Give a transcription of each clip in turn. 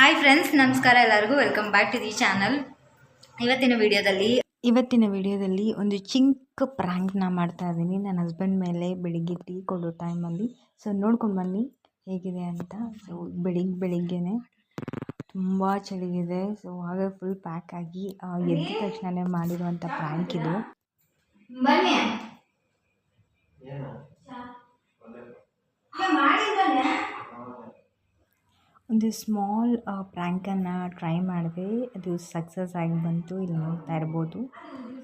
Hi friends ನಮಸ್ಕಾರ ಎಲ್ಲರಿಗೂ. Welcome back to the channel ಇವತ್ತಿನ ವಿಡಿಯೋದಲ್ಲಿ ಇವತ್ತಿನ ವಿಡಿಯೋದಲ್ಲಿ ಒಂದು ಚಿಂಕ್ ಪ್ರಾಂಕ್ನ ಮಾಡ್ತಾ ಇದ್ದೀನಿ. ನನ್ನ ಹಸ್ಬೆಂಡ್ ಮೇಲೆ ಬೆಳಿಗ್ಗೆ ಟೀ ಕೊಡೋ ಟೈಮಲ್ಲಿ ಸೊ ನೋಡ್ಕೊಂಡು ಬನ್ನಿ ಹೇಗಿದೆ ಅಂತ. ಸೊ ಬೆಳಿಗ್ಗೆ ಬೆಳಿಗ್ಗೆನೆ ತುಂಬ ಚಳಿಗಿದೆ. ಸೊ ಹಾಗೆ ಫುಲ್ ಪ್ಯಾಕ್ ಆಗಿ ಎದ್ದ ತಕ್ಷಣನೇ ಮಾಡಿರುವಂಥ ಪ್ರಾಂಕ್ ಇದು. ಬನ್ನಿ ಒಂದು ಸ್ಮಾಲ್ ಪ್ರ್ಯಾಂಕನ್ನು ಟ್ರೈ ಮಾಡಿದೆ. ಅದು ಸಕ್ಸಸ್ ಆಗಿ ಬಂತು, ಇಲ್ಲಿ ನೋಡ್ತಾ ಇರ್ಬೋದು.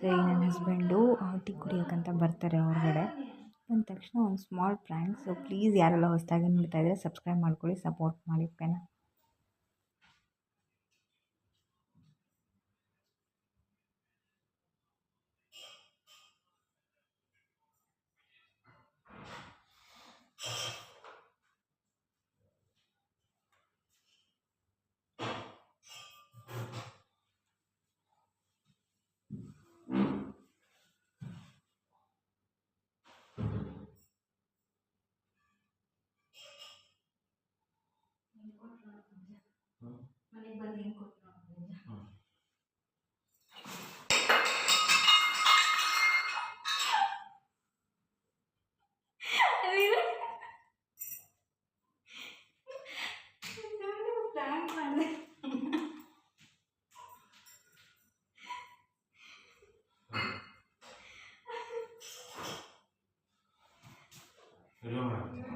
ಸೊ ನನ್ನ ಹಸ್ಬೆಂಡು ಟೀ ಕುಡಿಯೋಕ್ಕಂತ ಬರ್ತಾರೆ ಹೊರಗಡೆ. ಬಂದ ತಕ್ಷಣ ಒಂದು ಸ್ಮಾಲ್ ಪ್ರ್ಯಾಂಕ್ ಸೊ, ಪ್ಲೀಸ್ ಯಾರೆಲ್ಲ ಹೊಸದಾಗಿ ನೋಡ್ತಾ ಇದ್ದಾರೆ ಸಬ್ಸ್ಕ್ರೈಬ್ ಮಾಡ್ಕೊಳ್ಳಿ, ಸಪೋರ್ಟ್ ಮಾಡಿ, ಓಕೆನಾ? ವಿಡಿಯೋ ಮಾಡ್ತೀನಿ ನೀನೇ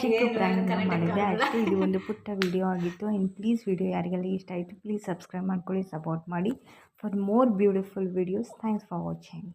ಚಿಕ್ಕ ಮಾಡಿದ್ದೆ. ಆ್ಯಕ್ಚುಲಿ ಇದು ಒಂದು ಪುಟ್ಟ ವಿಡಿಯೋ ಆಗಿತ್ತು. ಆ್ಯಂಡ್ ಪ್ಲೀಸ್ ವಿಡಿಯೋ ಯಾರಿಗೆಲ್ಲ ಇಷ್ಟ ಆಯಿತು ಪ್ಲೀಸ್ ಸಬ್ಸ್ಕ್ರೈಬ್ ಮಾಡ್ಕೊಳ್ಳಿ ಸಪೋರ್ಟ್ ಮಾಡಿ. For more beautiful videos thanks for watching